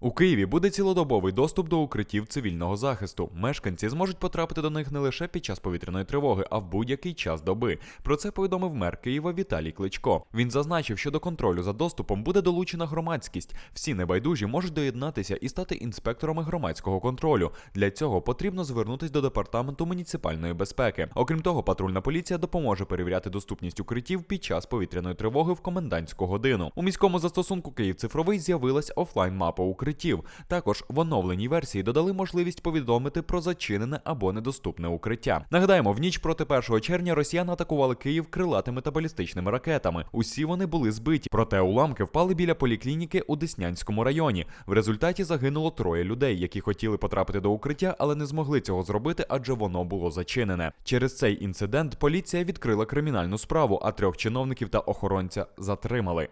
У Києві буде цілодобовий доступ до укриттів цивільного захисту. Мешканці зможуть потрапити до них не лише під час повітряної тривоги, а в будь-який час доби. Про це повідомив мер Києва Віталій Кличко. Він зазначив, що до контролю за доступом буде долучена громадськість. Всі небайдужі можуть доєднатися і стати інспекторами громадського контролю. Для цього потрібно звернутись до департаменту муніципальної безпеки. Окрім того, патрульна поліція допоможе перевіряти доступність укриттів під час повітряної тривоги в комендантську годину. У міському застосунку Київ цифровий з'явилась офлайн-мапа укриттів. Також в оновленій версії додали можливість повідомити про зачинене або недоступне укриття. Нагадаємо, в ніч проти 1 червня росіяни атакували Київ крилатими та балістичними ракетами. Усі вони були збиті, проте уламки впали біля поліклініки у Деснянському районі. В результаті загинуло троє людей, які хотіли потрапити до укриття, але не змогли цього зробити, адже воно було зачинене. Через цей інцидент поліція відкрила кримінальну справу, а трьох чиновників та охоронця затримали.